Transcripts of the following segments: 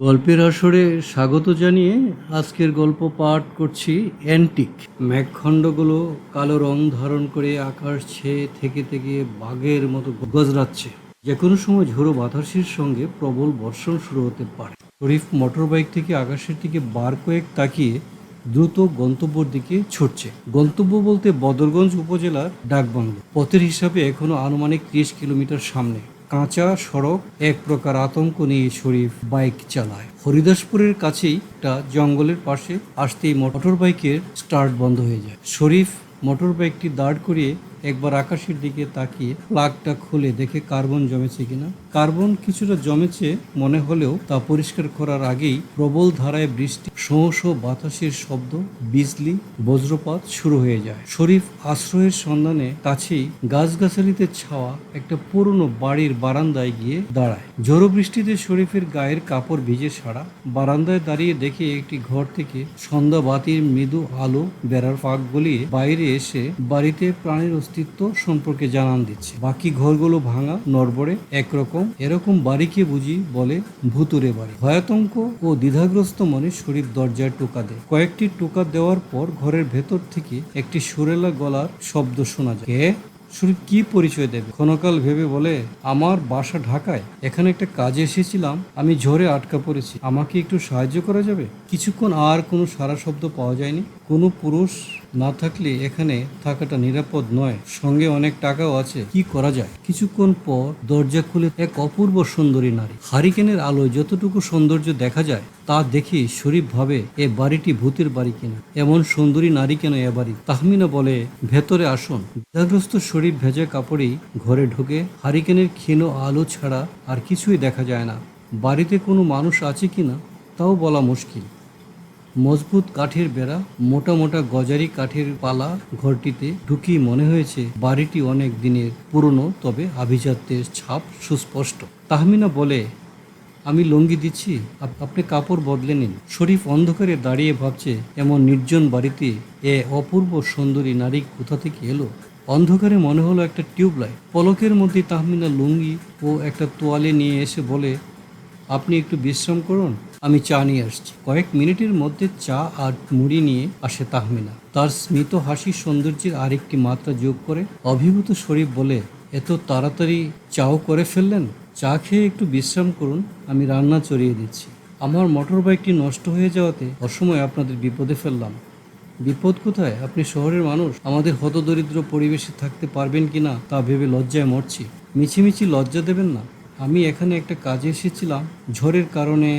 গল্পের আসরে স্বাগত জানিয়ে আজকের গল্প পাঠ করছি অ্যান্টিক। মেঘখণ্ডগুলো কালো রং ধারণ করে আকাশ ছেয়ে থেকে থেকে বাঘের মতো গজরাচ্ছে। যে কোনো সময় ঝোড়ো বাতাসের সঙ্গে প্রবল বর্ষণ শুরু হতে পারে। শরীফ মোটর বাইক থেকে আকাশের দিকে বার কয়েক তাকিয়ে দ্রুত গন্তব্যর দিকে ছুটছে। গন্তব্য বলতে বদরগঞ্জ উপজেলার ডাকবাংলো। পথের হিসাবে এখনও আনুমানিক ত্রিশ কিলোমিটার সামনে। কাঁচা সড়ক এক প্রকার আতঙ্ক নিয়ে শরীফ বাইক চালায়। হরিদাসপুরের কাছেই একটা জঙ্গলের পাশে আসতেই মোটর বাইকের স্টার্ট বন্ধ হয়ে যায়। শরীফ মোটর বাইকটি দাঁড় করিয়ে একবার আকাশের দিকে তাকিয়ে প্লাগটা খুলে দেখে কার্বন জমেছে কিনা। কার্বন কিছুটা জমেছে মনে হলেও তা পরিষ্কার করার আগেই প্রবল ধারায় বৃষ্টি শোঁ বাতাসের শব্দ, বিজলি, বজ্রপাত শুরু হয়ে যায়। শরীফ আশ্রয়ের সন্ধানে কাছেই গাছগাছালিতে ছাওয়া একটা পুরনো বাড়ির বারান্দায় গিয়ে দাঁড়ায়। ঝোড়ো বৃষ্টিতে শরীফের গায়ের কাপড় ভিজে সারা। বারান্দায় দাঁড়িয়ে দেখে একটি ঘর থেকে সন্ধ্যা বাতির মৃদু আলো বেড়ার ফাঁক গলিয়ে বাইরে এসে বাড়িতে প্রাণীর অস্তিত্ব সম্পর্কে জানান দিচ্ছে। বাকি ঘরগুলো ভাঙা, নড়বড়ে, একরকম, এরকম বাড়িকে বুঝি বলে ভুতুরে বাড়ি। ভয়াতঙ্ক ও দ্বিধাগ্রস্ত মনে শরীর দরজায় টোকা দেয়। কয়েকটি টোকা দেওয়ার পর ঘরের ভেতর থেকে একটি সুরেলা গলার শব্দ শোনা যায়। কে? শরীর কি পরিচয় দেবে? ক্ষণকাল ভেবে বলে, আমার বাসা ঢাকায়। এখানে একটা কাজে এসেছিলাম। আমি ঝড়ে আটকা পড়েছি। আমাকে একটু সাহায্য করা যাবে? কিছুক্ষণ আর কোনো সারা শব্দ পাওয়া যায়নি। কোনো পুরুষ না থাকলে এখানে থাকাটা নিরাপদ নয়। সঙ্গে অনেক টাকাও আছে। কি করা যায়? কিছুক্ষণ পর দরজা খুলে এক অপূর্ব সুন্দরী নারী। হারিকেনের আলোয় যতটুকু সৌন্দর্য দেখা যায়, তা দেখে শরীফ ভাবে এ বাড়িটি ভূতের বাড়ি কিনা। এমন সুন্দরী নারী কেন এ বাড়ি? তাহমিনা বলে, ভেতরে আসুন। দ্বিধাগ্রস্ত শরীফ ভেজা কাপড়েই ঘরে ঢুকে। হারিকেনের ক্ষীণ আলো ছাড়া আর কিছুই দেখা যায় না। বাড়িতে কোনো মানুষ আছে কিনা, তাও বলা মুশকিল। মজবুত কাঠের বেড়া, মোটা মোটা গজারি কাঠের পালা ঘরটিতে ঢুকি মনে হয়েছে বাড়িটি অনেক দিনের পুরনো, তবে আভিজাত্যের ছাপ সুস্পষ্ট। তাহমিনা বলে, আমি লুঙ্গি দিচ্ছি, আপ- আপনি কাপড় বদলে নিন। শরীফ অন্ধকারে দাঁড়িয়ে ভাবছে, এমন নির্জন বাড়িতে এ অপূর্ব সুন্দরী নারী কোথা থেকে এলো? অন্ধকারে মনে হলো একটা টিউবলাইট। পলকের মধ্যে তাহমিনা লুঙ্গি ও একটা তোয়ালে নিয়ে এসে বলে আপনি একটু বিশ্রাম করুন, আমি চা নিয়ে আসছি। কয়েক মিনিটের মধ্যে চা আর মুড়ি নিয়ে আসে তাহমিনা। তার স্মিত হাসি সৌন্দর্যের আরেকটি মাত্রা যোগ করে অভিভূত শরীফ বলে, এত তাড়াতাড়ি চাও করে ফেললেন? চা খেয়ে একটু বিশ্রাম করুন, আমি রান্না চড়িয়ে দিচ্ছি। আমার মোটর বাইকটি নষ্ট হয়ে যাওয়াতে অসময়ে আপনাদের বিপদে ফেললাম। বিপদ কোথায়? আপনি শহরের মানুষ। আমাদের হতদরিদ্র পরিবেশে থাকতে পারবেন কি না তা ভেবে লজ্জায় মরছি। মিছিমিছি লজ্জা দেবেন না। আমি এখানে একটা কাজে এসেছিলাম, ঝড়ের কারণে।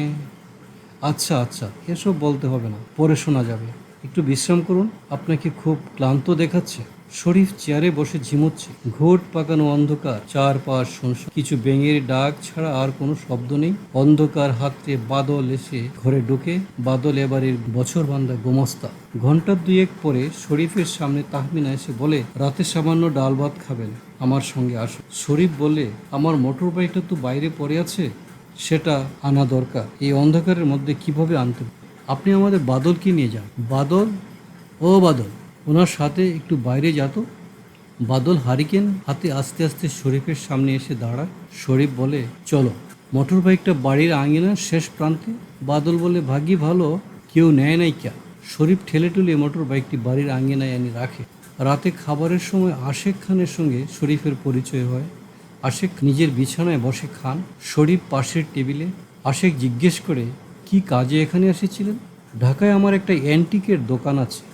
আচ্ছা আচ্ছা এসব বলতে হবে না, পরে শোনা যাবে। একটু বিশ্রাম করুন, আপনাকে খুব ক্লান্ত দেখাচ্ছে। শরীফ চেয়ারে বসে ঝিমোচ্ছে। ঘোট পাকানো অন্ধকার, চারপাশ শুনশান কিছু ব্যাঙের ডাক ছাড়া আর কোনো শব্দ নেই। অন্ধকার হাতে বাদল এসে ঘরে ঢুকে। বাদল এবারের বছর বান্ধা গোমস্তা। ঘণ্টা দুয়েক পরে শরীফের সামনে তাহমিনা এসে বলে, রাতে সামান্য ডাল ভাত খাবেন, আমার সঙ্গে আসুন। শরীফ বলে, আমার মোটর বাইকটা তো বাইরে পড়ে আছে, সেটা আনা দরকার। এই অন্ধকারের মধ্যে কীভাবে আনতে আপনি আমাদের বাদলকে নিয়ে যান। বাদল? ও বাদল। ওনার সাথে একটু বাইরে যেত বাদল হারিকেন হাতে আস্তে আস্তে শরীফের সামনে এসে দাঁড়ায়। শরীফ বলে, চলো, মোটর বাইকটা বাড়ির আঙিনার শেষ প্রান্তে। বাদল বলে, ভাগ্যি ভালো, কেউ নেয় নাই ক্যা? শরীফ ঠেলে টুলে মোটর বাইকটি বাড়ির আঙিনায় এনে রাখে। রাতে খাবারের সময় আশেক খানের সঙ্গে শরীফের পরিচয় হয়। আশেক নিজের বিছানায় বসে খান। শরীফ পাশের টেবিলে আশেক জিজ্ঞেস করে, কি কাজে এখানে এসেছিলেন? ঢাকায় আমার একটা অ্যান্টিকের দোকান আছে।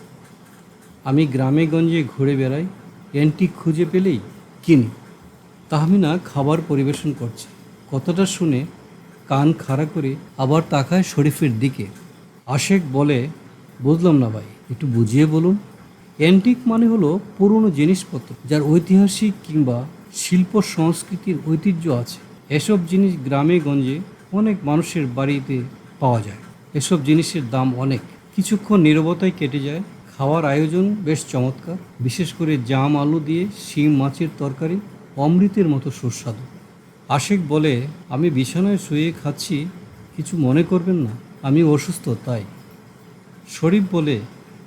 আমি গ্রামে গঞ্জে ঘুরে বেড়াই অ্যান্টিক খুঁজে পেলেই কিনি। তাহমিনা খাবার পরিবেশন করছে। কথাটা শুনে কান খাড়া করে আবার তাকায় শরীফের দিকে। আশেক বলে, বুঝলাম না ভাই, একটু বুঝিয়ে বলুন। অ্যান্টিক মানে হলো পুরনো জিনিসপত্র, যার ঐতিহাসিক কিংবা শিল্প সংস্কৃতির ঐতিহ্য আছে। এসব জিনিস গ্রামে গঞ্জে অনেক মানুষের বাড়িতে পাওয়া যায়। এসব জিনিসের দাম অনেক। কিছুক্ষণ নীরবতায় কেটে যায় খাওয়ার আয়োজন বেশ চমৎকার। বিশেষ করে জাম আলু দিয়ে শিম মাছের তরকারি, অমৃতের মতো সুস্বাদু। আশেক বলে, আমি বিছানায় শুয়ে খাচ্ছি, কিছু মনে করবেন না, আমি অসুস্থ, তাই। শরীফ বলে,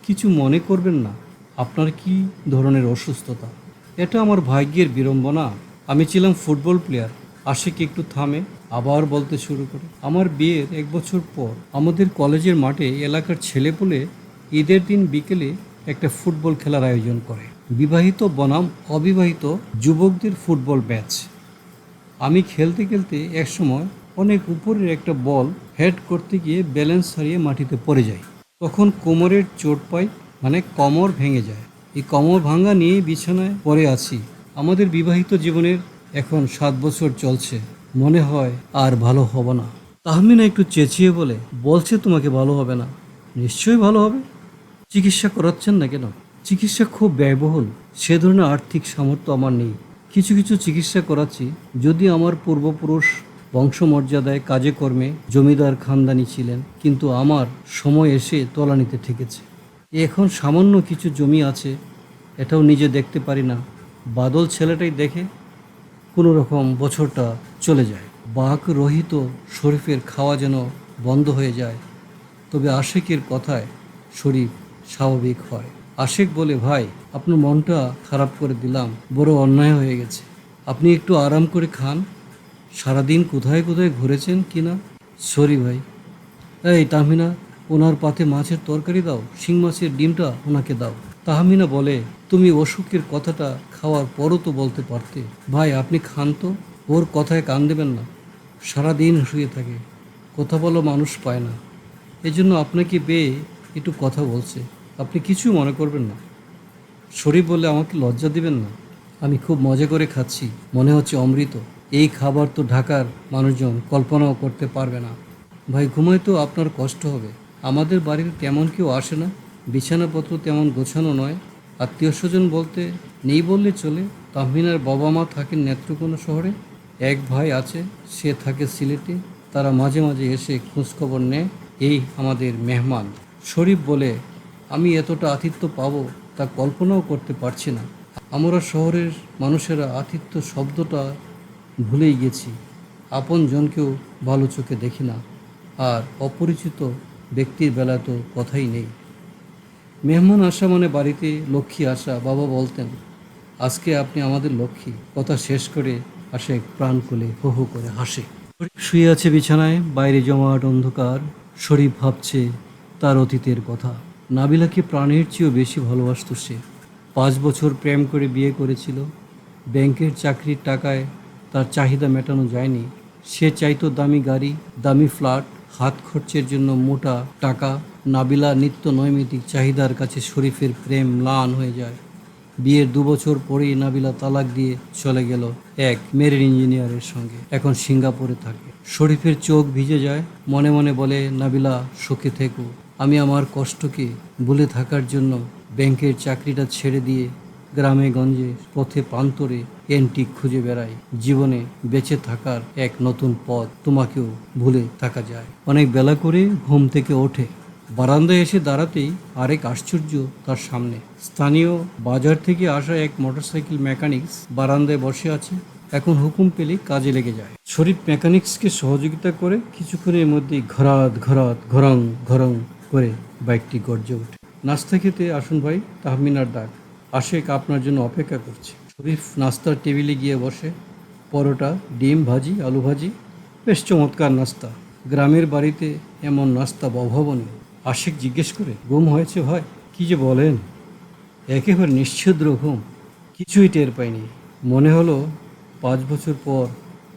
কিছু মনে করবেন না, আপনার কি ধরনের অসুস্থতা? এটা আমার ভাগ্যের বিড়ম্বনা, আমি ছিলাম ফুটবল প্লেয়ার। আশিক একটু থামে, আবার বলতে শুরু করে, আমার বিয়ের এক বছর পর আমাদের কলেজের মাঠে এলাকার ছেলেপুলে ঈদের দিন বিকেলে একটা ফুটবল খেলার আয়োজন করে। বিবাহিত বনাম, অবিবাহিত যুবকদের ফুটবল ম্যাচ আমি খেলতে খেলতে একসময় অনেক উপরের একটা বল হেড করতে গিয়ে ব্যালেন্স হারিয়ে মাটিতে পড়ে যাই। তখন কোমরের চোট পাই মানে কোমর ভেঙে যায়। এই কোমর ভাঙা নিয়ে বিছানায় পড়ে আছি। আমাদের বিবাহিত জীবনের এখন সাত বছর চলছে। মনে হয় আর ভালো হব না। তাহমিনা একটু চেঁচিয়ে বলে, বলছে তোমাকে ভালো হবে না। নিশ্চয়ই ভালো হবে। চিকিৎসা করাচ্ছেন না কেন? চিকিৎসা খুব ব্যয়বহুল। সে ধরনের আর্থিক সামর্থ্য আমার নেই। কিছু কিছু চিকিৎসা করাচ্ছি। যদি আমার পূর্বপুরুষ বংশমর্যাদায় কাজে কর্মে জমিদার খানদানি ছিলেন, কিন্তু আমার সময় এসে তলানিতে ঠেকেছে। এখন সামান্য কিছু জমি আছে, এটাও নিজে দেখতে পারি না। বাদল ছেলেটাই দেখে কোনো রকম বছরটা চলে যায়। বাঘ রহিত শরীফের খাওয়া যেন বন্ধ হয়ে যায়। তবে আশেকের কথায় শরীর স্বাভাবিক হয়। আশেক বলে, ভাই, আপনার মনটা খারাপ করে দিলাম। বড় অন্যায় হয়ে গেছে। আপনি একটু আরাম করে খান। সারাদিন কোথায় কোথায় ঘুরেছেন কি না? সরি ভাই। এই তাহমিনা, ওনার পাতে মাছের তরকারি দাও। শিং মাছের ডিমটা ওনাকে দাও। তাহমিনা বলে, তুমি অসুখের কথাটা খাওয়ার পরও তো বলতে পারতে। ভাই, আপনি খান তো। ওর কথায় কান দেবেন না। সারাদিন শুয়ে থাকে। কথা বলো মানুষ পায় না। এজন্য আপনাকে পেয়ে একটু কথা বলছে। আপনি কিছু মনে করবেন না। শরীফ বলে আমাকে লজ্জা দিবেন না। আমি খুব মজা করে খাচ্ছি। মনে হচ্ছে অমৃত। এই খাবার তো ঢাকার মানুষজন কল্পনাও করতে পারবে না। ভাই, ঘুমায় তো আপনার কষ্ট হবে। আমাদের বাড়িতে তেমন কেউ আসে না। বিছানাপত্র তেমন গোছানো নয়। আত্মীয় স্বজন বলতে, নেই বললে চলে। তাহমিনার বাবা মা থাকেন নেত্রকোনা শহরে। এক ভাই আছে, সে থাকে সিলেটে। তারা মাঝে মাঝে এসে খোঁজখবর নেয়। এই আমাদের মেহমান। শরীফ বলে আমি এতটা আতিথ্য পাবো তা কল্পনাও করতে পারছি না। আমরা শহরের মানুষেরা আতিথ্য শব্দটা ভুলেই গেছি। আপন জনকেও ভালো চোখে দেখি না। আর অপরিচিত ব্যক্তির বেলা তো কথাই নেই। মেহমান আসা মানে বাড়িতে লক্ষ্মী আসা, বাবা বলতেন, আজকে আপনি আমাদের লক্ষ্মী। কথা শেষ করে আসে প্রাণ খুলে হো হো করে হাসে। শুয়ে আছে বিছানায়, বাইরে জমাট অন্ধকার, শরীফ ভাবছে তার অতীতের কথা। নাবিলাকে প্রাণের চেয়েও বেশি ভালোবাসত সে। পাঁচ বছর প্রেম করে বিয়ে করেছিল। ব্যাংকের চাকরির টাকায় তার চাহিদা মেটানো যায়নি। সে চাইতো দামি গাড়ি, দামি ফ্ল্যাট, হাত খরচের জন্য মোটা টাকা। নাবিলা নিত্য নৈমিতিক চাহিদার কাছে শরীফের প্রেম ম্লান হয়ে যায়। বিয়ের দু বছর পরেই নাবিলা তালাক দিয়ে চলে গেল এক মেরিন ইঞ্জিনিয়ারের সঙ্গে। এখন সিঙ্গাপুরে থাকে। শরীফের চোখ ভিজে যায়। মনে মনে বলে, নাবিলা, সুখে থেকো। আমি আমার কষ্টকে ভুলে থাকার জন্য ব্যাংকের চাকরিটা ছেড়ে দিয়ে গ্রামে গঞ্জে পথে প্রান্তরে এন্টিক খুঁজে বেড়াই। জীবনে বেঁচে থাকার এক নতুন পথ তোমাকেও ভুলে থাকা যায়। অনেক বেলা করে ঘুম থেকে ওঠে। বারান্দায় এসে দাঁড়াতেই আরেক আশ্চর্য তার সামনে। স্থানীয় বাজার থেকে আসা এক মোটরসাইকেল মেকানিক্স বারান্দায় বসে আছে। এখন হুকুম পেলে কাজে লেগে যায়। শরীফ মেকানিক্সকে সহযোগিতা করে কিছুক্ষণের মধ্যেই ঘরাত ঘরাত ঘরং ঘরং করে বাইকটি গর্জে ওঠে। নাস্তা খেতে আসুন ভাই, তাহমিনার ডাক আশেক আপনার জন্য অপেক্ষা করছে। শরীফ নাস্তার টেবিলে গিয়ে বসে। পরোটা, ডিম ভাজি, আলু ভাজি, বেশ চমৎকার নাস্তা। গ্রামের বাড়িতে এমন নাস্তা অভাবনীয়। আশেক জিজ্ঞেস করে, ঘুম হয়েছে ভাই? কি যে বলেন? একেবারে নিশ্ছিদ্র ঘুম। কিছুই টের পাইনি। মনে হলো পাঁচ বছর পর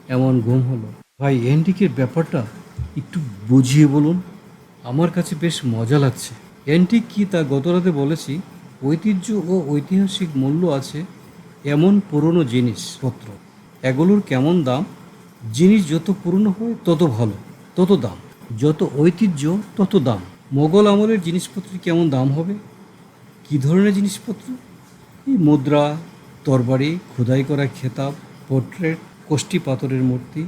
এমন ঘুম হলো। ভাই এন্টিকের ব্যাপারটা একটু বুঝিয়ে বলুন। আমার কাছে বেশ মজা লাগছে। অ্যান্টিক কি তা গতরাতে বলেছি? ঐতিহ্য ও ঐতিহাসিক মূল্য আছে এমন পুরনো জিনিসপত্র এগুলোর কেমন দাম? জিনিস যত পুরনো হয় তত ভালো, তত দাম। যত ঐতিহ্য, তত দাম। মোগল আমলের জিনিসপত্রের কেমন দাম হবে? কী ধরনের জিনিসপত্র? এই মুদ্রা, তরবারি, খোদাই করা খেতাব, পোর্ট্রেট, কোষ্ঠী পাথরের মূর্তি,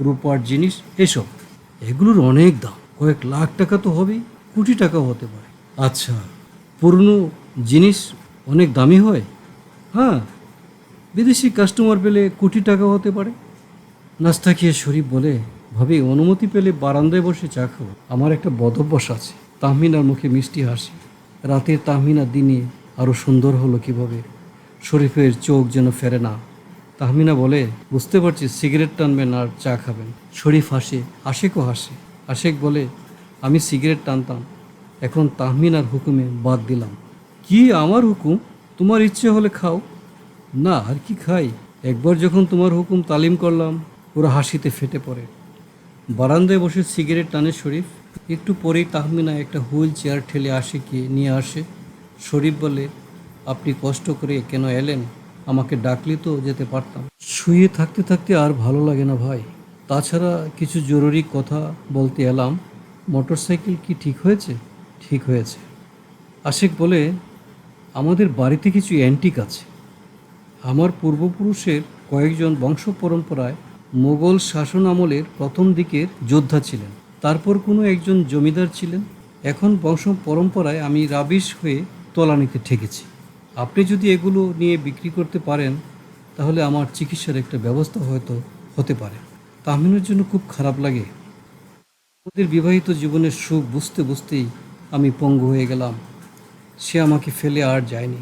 রূপার জিনিস, এসব। এগুলোর অনেক দাম। কয়েক লাখ টাকা তো হবেই, কোটি টাকাও হতে পারে। আচ্ছা পুরনো জিনিস অনেক দামি হয়? হ্যাঁ বিদেশি কাস্টমার পেলে কোটি টাকা হতে পারে। নাস্তা খেয়ে শরীফ বলে, ভাবি, অনুমতি পেলে বারান্দায় বসে চা খাব। আমার একটা বদভ্যাস আছে। তাহমিনার মুখে মিষ্টি হাসি। রাতের তাহমিনা দিনে আরও সুন্দর হলো কীভাবে? শরীফের চোখ যেন ফেরে না। তাহমিনা বলে, বুঝতে পারছি, সিগারেট টানবেন আর চা খাবেন। শরীফ হাসে আশেকও হাসে। আশেক বলে, আমি সিগারেট টানতাম। এখন তাহমিনার হুকুমে বাদ দিলাম। কি আমার হুকুম? তোমার ইচ্ছে হলে খাও। না, আর কি খাই? একবার যখন তোমার হুকুম তালিম করলাম, ওরা হাসিতে ফেটে পড়ে। বারান্দায় বসে সিগারেট টানে শরীফ। একটু পরেই তাহমিনা একটা হুইল চেয়ার ঠেলে আসে কি নিয়ে আসে। শরীফ বলে, আপনি কষ্ট করে কেন এলেন? আমাকে ডাকলে তো যেতে পারতাম। শুয়ে থাকতে থাকতে আর ভালো লাগে না ভাই। তাছাড়া কিছু জরুরি কথা বলতে এলাম। মোটরসাইকেল কি ঠিক হয়েছে? ঠিক হয়েছে। আশিক বলে, আমাদের বাড়িতে কিছু অ্যান্টিক আছে। আমার পূর্বপুরুষের কয়েকজন বংশ পরম্পরায় মোগল শাসন আমলের প্রথম দিকের যোদ্ধা ছিলেন। তারপর কোনো একজন জমিদার ছিলেন। এখন বংশ পরম্পরায় আমি রাবিশ হয়ে তলানিতে ঠেকেছি। আপনি যদি এগুলো নিয়ে বিক্রি করতে পারেন, তাহলে আমার চিকিৎসার একটা ব্যবস্থা হয়তো হতে পারে। তাহমিনের জন্য খুব খারাপ লাগে। ওদের বিবাহিত জীবনের সুখ বুঝতে বুঝতেই আমি পঙ্গু হয়ে গেলাম। সে আমাকে ফেলে আর যায়নি।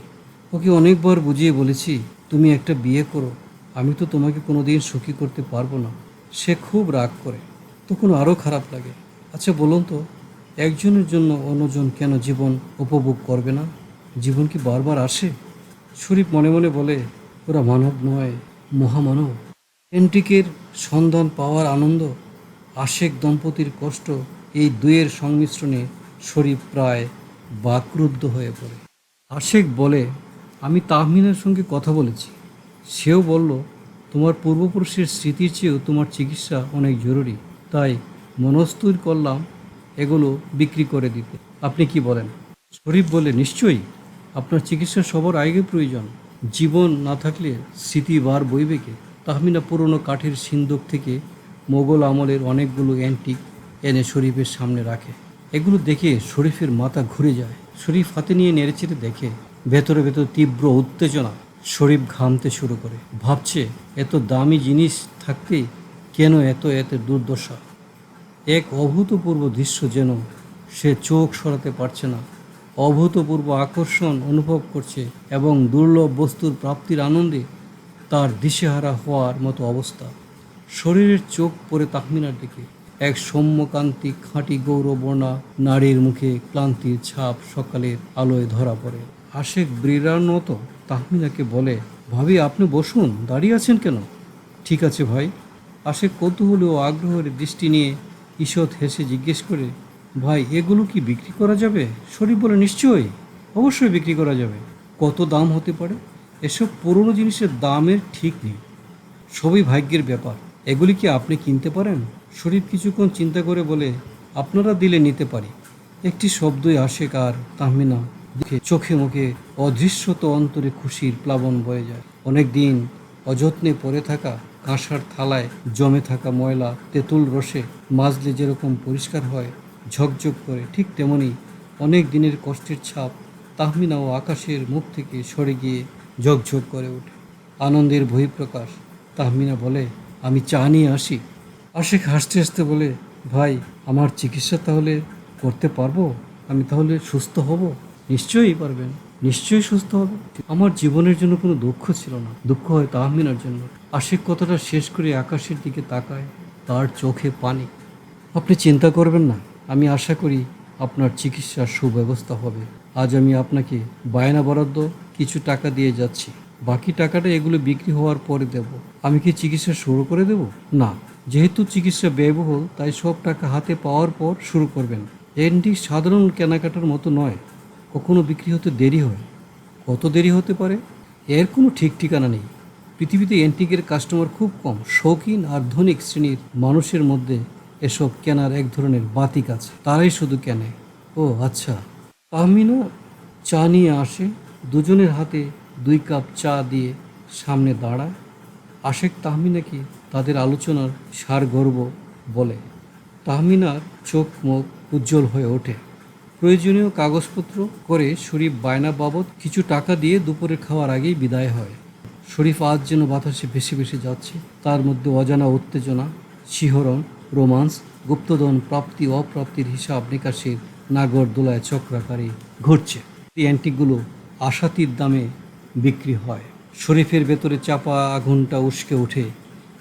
ওকে অনেকবার বুঝিয়ে বলেছি, তুমি একটা বিয়ে করো, আমি তো তোমাকে কোনোদিন সুখী করতে পারব না। সে খুব রাগ করে। তখন আরও খারাপ লাগে। আচ্ছা বলুন তো, একজনের জন্য অন্যজন কেন জীবন উপভোগ করবে না? জীবন কি বারবার আসে? শরীফ মনে মনে বলে, ওরা মানব নয়, মহামানব। এন্টিকের সন্ধান পাওয়ার আনন্দ, আশেক দম্পতির কষ্ট এই দুয়ের সংমিশ্রণে শরীফ প্রায় বাকরুদ্ধ হয়ে পড়ে। আশেক বলে, আমি তাহমিনের সঙ্গে কথা বলেছি। সেও বলল, তোমার পূর্বপুরুষের স্মৃতির চেয়েও তোমার চিকিৎসা অনেক জরুরি। তাই মনস্থির করলাম এগুলো বিক্রি করে দিতে। আপনি কি বলেন? শরীফ বলে, নিশ্চয়ই। আপনার চিকিৎসা সবার আগে প্রয়োজন। জীবন না থাকলে স্মৃতি বার বইবে কে? তাহমিনা পুরনো কাঠের সিন্দুক থেকে মোগল আমলের অনেকগুলো অ্যান্টিক এনে শরীফের সামনে রাখে। এগুলো দেখে শরীফের মাথা ঘুরে যায়। শরীফ হাতে নিয়ে নেড়েচেড়ে দেখে, ভেতরে ভেতর তীব্র উত্তেজনা শরীফ ঘামতে শুরু করে। ভাবছে, এত দামি জিনিস থাকতে কেন এত এত দুর্দশা? এক অভূতপূর্ব দৃশ্য যেন সে চোখ সরাতে পারছে না। অভূতপূর্ব আকর্ষণ অনুভব করছে এবং দুর্লভ বস্তুর প্রাপ্তির আনন্দে তার দিশেহারা হওয়ার মতো অবস্থা। শরীরের চোখ পড়ে তাহমিনার দিকে। এক সৌম্যকান্তি খাঁটি গৌরবর্ণা নারীর মুখে ক্লান্তির ছাপ সকালের আলোয় ধরা পড়ে। আশেক ব্রিরার মতো তাহমিনাকে বলে, ভাবি, আপনি বসুন, দাঁড়িয়ে আছেন কেন? ঠিক আছে ভাই। আশেক কৌতূহল ও আগ্রহের দৃষ্টি নিয়ে ঈষৎ হেসে জিজ্ঞেস করে, ভাই, এগুলো কি বিক্রি করা যাবে? শরীফ বলে, নিশ্চয়ই। অবশ্যই বিক্রি করা যাবে। কত দাম হতে পারে? এসব পুরনো জিনিসের দামের ঠিক নেই। সবই ভাগ্যের ব্যাপার। এগুলি কি আপনি কিনতে পারেন? শরীফ কিছুক্ষণ চিন্তা করে বলে, আপনারা দিলে নিতে পারি। একটি শব্দই আসে কার, তাহমিনা। দেখে চোখে মুখে অদৃশ্যত অন্তরে খুশির প্লাবন বয়ে যায়। অনেক দিন অযত্নে পড়ে থাকা কাঁসার থালায় জমে থাকা ময়লা, তেঁতুল রসে মাজলে যেরকম পরিষ্কার হয়, ঝকঝক করে, ঠিক তেমনি অনেক দিনের কষ্টের ছাপ তাহমিনা ও আকাশের মুখ থেকে সরে গিয়ে ঝকঝক করে ওঠে। আনন্দের বহিঃপ্রকাশ। তাহমিনা বলে, আমি চা নিয়ে আসি। আশেখ হাসতে হাসতে বলে, ভাই, আমার চিকিৎসা তাহলে করতে পারব? আমি তাহলে সুস্থ হব? নিশ্চয়ই পারবেন। নিশ্চয়ই সুস্থ হবে। আমার জীবনের জন্য কোনো দুঃখ ছিল না। দুঃখ হয় তাহমিনার জন্য। আশেক কথাটা শেষ করে আকাশের দিকে তাকায়, তার চোখে পানি। আপনি চিন্তা করবেন না। আমি আশা করি আপনার চিকিৎসার সুব্যবস্থা হবে। আজ আমি আপনাকে বায়না বরাদ্দ কিছু টাকা দিয়ে যাচ্ছি। বাকি টাকাটা এগুলো বিক্রি হওয়ার পরে দেব। আমি কি চিকিৎসা শুরু করে দেব? না। যেহেতু চিকিৎসা ব্যয়বহুল, তাই সব টাকা হাতে পাওয়ার পর শুরু করবেন। এনটি সাধারণ কেনাকাটার মতো নয়। কখনো বিক্রি হতে দেরি হয়। কত দেরি হতে পারে? এর কোনো ঠিক ঠিকানা নেই। পৃথিবীতে অ্যান্টিকের কাস্টমার খুব কম। শৌখিন আর ধনিক শ্রেণির মানুষের মধ্যে এসব কেনার এক ধরনের বাতিক আছে। তারাই শুধু কেনে। ও আচ্ছা। তাহমিনা চা নিয়ে আসে। দুজনের হাতে দুই কাপ চা দিয়ে সামনে দাঁড়ায়। আশেক তাহমিনাকে তাদের আলোচনার সার গর্ব বলে। তাহমিনার চোখ মুখ উজ্জ্বল হয়ে ওঠে। প্রয়োজনীয় কাগজপত্র করে শরীফ বায়না বাবদ কিছু টাকা দিয়ে দুপুরে খাওয়ার আগেই বিদায় হয়। শরীফ আজ যেন বাতাসে ভেসে ভেসে যাচ্ছে। তার মধ্যে অজানা উত্তেজনা, শিহরণ, রোমান্স, গুপ্তধন প্রাপ্তি, অপ্রাপ্তির হিসাব নিকাশের নাগর দোলায় চক্রাকারে ঘটছে। এই অ্যান্টিকগুলো আশাতীত দামে বিক্রি হয়। শরীফের ভেতরে চাপা আগুনটা উস্কে ওঠে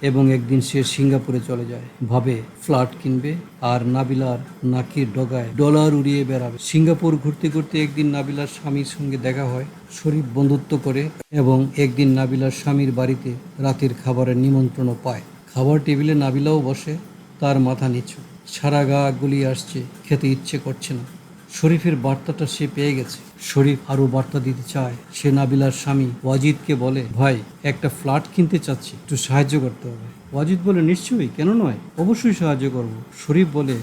এবং একদিন সে সিঙ্গাপুরে চলে যায়। ভাবে, ফ্ল্যাট কিনবে আর নাবিলার নাকের ডগায় ডলার উড়িয়ে বেড়াবে। সিঙ্গাপুর ঘুরতে ঘুরতে একদিন নাবিলার স্বামীর সঙ্গে দেখা হয়। শরীফ বন্ধুত্ব করে এবং একদিন নাবিলার স্বামীর বাড়িতে রাতের খাবারের নিমন্ত্রণও পায়। খাবার টেবিলে নাবিলাও বসে, তার মাথা নিচু। সারা গা গুলিয়ে আসছে, খেতে ইচ্ছে করছে না। শরীফের বার্তাটা সে পেয়ে গেছে। শরীফ আরও বার্তা দিতে চায়। সে নাবিলার স্বামী ওয়াজিদকে বলে, ভাই, একটা ফ্ল্যাট কিনতে চাচ্ছি, একটু সাহায্য করতে হবে। ওয়াজিদ বলে, নিশ্চয়ই, কেন নয়? অবশ্যই সাহায্য করব। শরীফ বলে,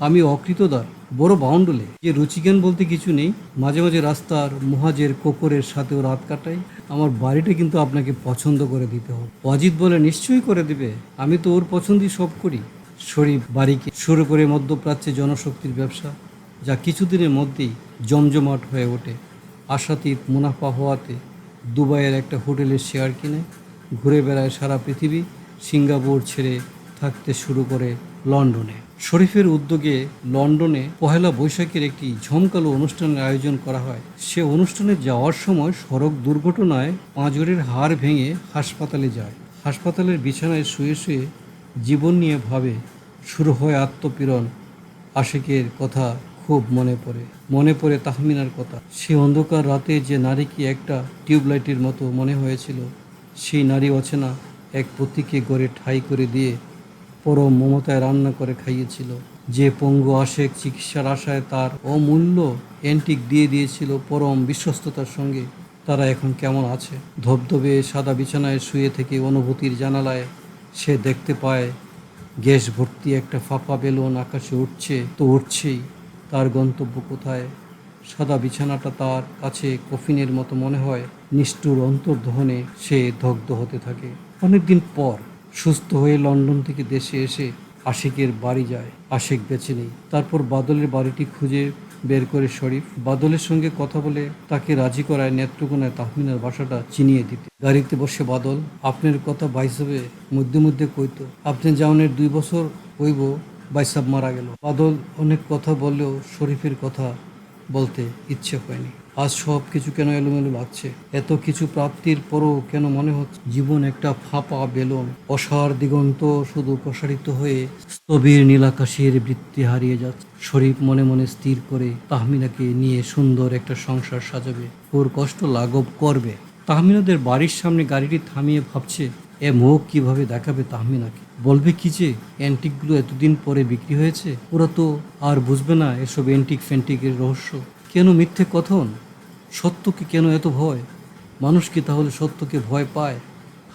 আমি অকৃতদার, বড় বাউন্ডলে। যে রুচিজ্ঞান বলতে কিছু নেই, মাঝে মাঝে রাস্তার মহাজের কোকরের সাথেও রাত কাটাই। আমার বাড়িটা কিন্তু আপনাকে পছন্দ করে দিতে হবে। ওয়াজিদ বলে, নিশ্চয়ই করে দিবে। আমি তো ওর পছন্দই সব করি। শরীফ বাড়িকে শুরু করে মধ্যপ্রাচ্যে জনশক্তির ব্যবসা। যা কিছুদিনের মধ্যেই জমজমাট হয়ে ওঠে। আশাতীত মুনাফা হওয়াতে দুবাইয়ের একটা হোটেলের শেয়ার কিনে ঘুরে বেড়ায় সারা পৃথিবী, সিঙ্গাপুর ছেড়ে থাকতে শুরু করে লন্ডনে। শরীফের উদ্যোগে লন্ডনে পহেলা বৈশাখের একটি ঝমকালো অনুষ্ঠানের আয়োজন করা হয়। সে অনুষ্ঠানে যাওয়ার সময় সড়ক দুর্ঘটনায় পাঁজরের হাড় ভেঙে হাসপাতালে যায়। হাসপাতালের বিছানায় শুয়ে শুয়ে জীবন নিয়ে ভাবে শুরু হয় আত্মপীড়ন। আশেকের কথা খুব মনে পড়ে। মনে পড়ে তাহমিনার কথা। সে অন্ধকার রাতে যে নারীকে একটা টিউবলাইটের মতো মনে হয়েছিল, সেই নারী অচেনা এক পতিকে গড়ে ঠাই করে দিয়ে পরম মমতায় রান্না করে খাইয়েছিল। যে পঙ্গু আশেক চিকিৎসার আশায় তার অমূল্য অ্যান্টিক দিয়ে দিয়েছিল পরম বিশ্বস্ততার সঙ্গে, তারা এখন কেমন আছে? ধবধবে সাদা বিছানায় শুয়ে থেকে অনুভূতির জানালায় সে দেখতে পায়, গ্যাস ভর্তি একটা ফাঁপা বেলুন আকাশে উঠছে, তো উঠছেই। তার গন্তব্য কোথায়? সাদা বিছানাটা তার কাছে কফিনের মতো মনে হয়। নিষ্ঠুর অন্তর্দহনে সে দগ্ধ হতে থাকে। অনেকদিন পর সুস্থ হয়ে লন্ডন থেকে দেশে এসে আশিকের বাড়ি যায়। আশিক বেছে নেই। তারপর বাদলের বাড়িটি খুঁজে বের করে শরীফ। বাদলের সঙ্গে কথা বলে তাকে রাজি করায় নেত্রকোনায় তাহমিনার বাসাটা চিনিয়ে দিতে। গাড়িতে বসে বাদল, আপনার কথা বাইসবে মধ্যে মধ্যে কইতো। আপনি যাওনের দুই বছর হইব বাইসাব মারা গেল। বাদল অনেক কথা বললেও শরীফের কথা বলতে ইচ্ছে হয়নি। আজ সব কিছু কেন এলোমেলো লাগছে? এত কিছু প্রাপ্তির পরও কেন মনে হচ্ছে? জীবন একটা ফাঁপা বেলুন। অসার দিগন্ত শুধু প্রসারিত হয়ে স্থবির নীলাকাশের বৃত্তি হারিয়ে যাচ্ছে। শরীফ মনে মনে স্থির করে তাহমিনাকে নিয়ে সুন্দর একটা সংসার সাজাবে। ওর কষ্ট লাঘব করবে। তাহমিনাদের বাড়ির সামনে গাড়িটি থামিয়ে ভাবছে এ মুখ কীভাবে দেখাবে তাহমিনাকে? বলবে কি যে অ্যান্টিকগুলো এতদিন পরে বিক্রি হয়েছে? ওরা তো আর বুঝবে না এসব অ্যান্টিক ফ্যান্টিকের রহস্য। কেন মিথ্যে কথন? সত্যকে কেন এত ভয়? মানুষ কি তাহলে সত্যকে ভয় পায়?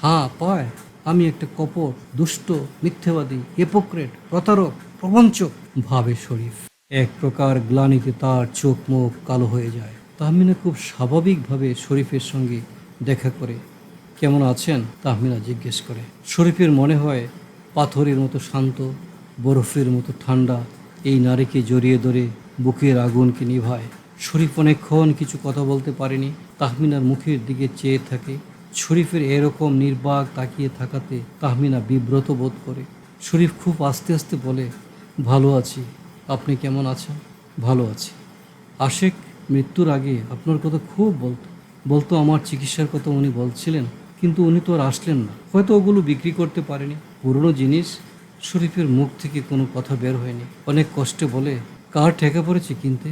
হ্যাঁ পায়। আমি একটা কপট, দুষ্ট, মিথ্যেবাদী হিপোক্রেট প্রতারক, প্রবঞ্চক, ভাবে শরীফ। এক প্রকার গ্লানিতে তার চোখ মুখ কালো হয়ে যায়। তাহমিনা খুব স্বাভাবিকভাবে শরীফের সঙ্গে দেখা করে। কেমন আছেন? তাহমিনা জিজ্ঞেস করে। শরীফের মনে হয় পাথরের মতো শান্ত, বরফের মতো ঠান্ডা, এই নারীকে জড়িয়ে ধরে বুকের আগুনকে নিভায়। শরীফ অনেকক্ষণ কিছু কথা বলতে পারেনি। তাহমিনার মুখের দিকে চেয়ে থাকে। শরীফের এরকম নির্বাক তাকিয়ে থাকাতে তাহমিনা বিব্রত বোধ করে। শরীফ খুব আস্তে আস্তে বলে, ভালো আছি। আপনি কেমন আছেন? ভালো আছি। আশেক, মৃত্যুর আগে আপনার কথা খুব বলতো। বলতো আমার চিকিৎসার কথা উনি বলছিলেন। কিন্তু উনি তো আর আসলেন না। হয়তো ওগুলো বিক্রি করতে পারেনি। পুরনো জিনিস শরীফের মুখ থেকে কোনো কথা বের হয়নি। অনেক কষ্টে বলে, কার ঠেকা পড়েছে কিনতে?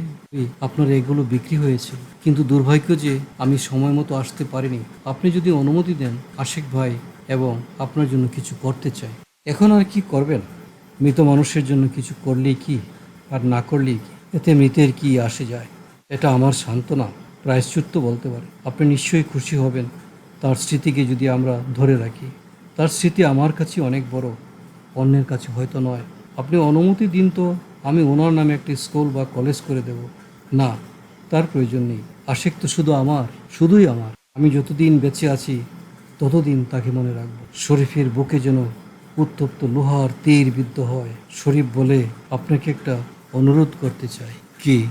আপনার এগুলো বিক্রি হয়েছে। কিন্তু দুর্ভাগ্য যে আমি সময় মতো আসতে পারিনি। আপনি যদি অনুমতি দেন, আশিক ভাই এবং আপনার জন্য কিছু করতে চাই। এখন আর কি করবেন? মৃত মানুষের জন্য কিছু করলেই কি আর না করলেই কি? এতে মৃতের কি আসে যায়? এটা আমার সান্ত্বনা। প্রায়শ্চিত্ত বলতে পারে। আপনি নিশ্চয়ই খুশি হবেন। তার স্মৃতিকে যদি আমরা ধরে রাখি, তার স্মৃতি আমার কাছে অনেক বড়, অন্যের কাছে হয়তো নয়। আপনি অনুমতি দিন তো আমি ওনার নামে একটি স্কুল বা কলেজ করে দেব। না, তার প্রয়োজন নেই। আশেক তো শুধু আমার, শুধুই আমার। আমি যতদিন বেঁচে আছি, ততদিন তাকে মনে রাখব। শরীফের বুকে যেন উত্তপ্ত লোহার তীর বিদ্ধ হয়। শরীফ বলে, আপনাকে একটা অনুরোধ করতে চাই। কি?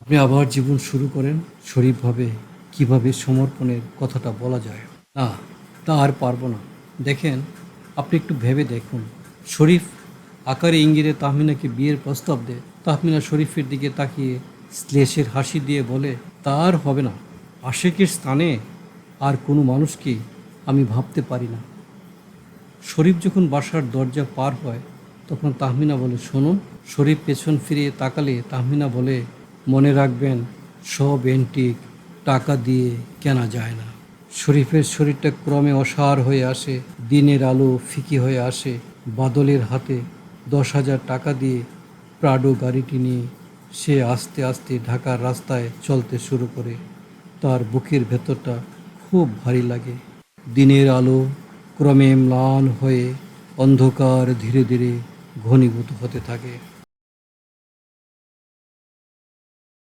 আপনি আবার জীবন শুরু করেন? শরীফভাবে কীভাবে সমর্পণের কথাটা বলা যায়? না, তা আর পারব না। দেখেন, আপনি একটু ভেবে দেখুন। শরীফ, আকারে ইঙ্গিরে তাহমিনাকে বিয়ের প্রস্তাব দেয়। তাহমিনা শরীফের দিকে তাকিয়ে শ্লেষের হাসি দিয়ে বলে, তা আর হবে না। আশেকের স্থানে আর কোনো মানুষকে আমি ভাবতে পারি না। শরীফ যখন বাসার দরজা পার হয়, তখন তাহমিনা বলে, শুনুন। শরীফ পেছন ফিরিয়ে তাকালে তাহমিনা বলে, মনে রাখবেন, সব এন্টিক টাকা দিয়ে কেনা যায় না। শরীফের শরীরটা ক্রমে অসার হয়ে আসে, দিনের আলো ফিকি হয়ে আসে, বাদলের হাতে দশ হাজার টাকা দিয়ে প্রাডো গাড়িটি নিয়ে সে আস্তে আস্তে ঢাকার রাস্তায় চলতে শুরু করে। তার বুকের ভেতরটা খুব ভারী লাগে। দিনের আলো ক্রমে ম্লান হয়ে অন্ধকার ধীরে ধীরে ঘনীভূত হতে থাকে।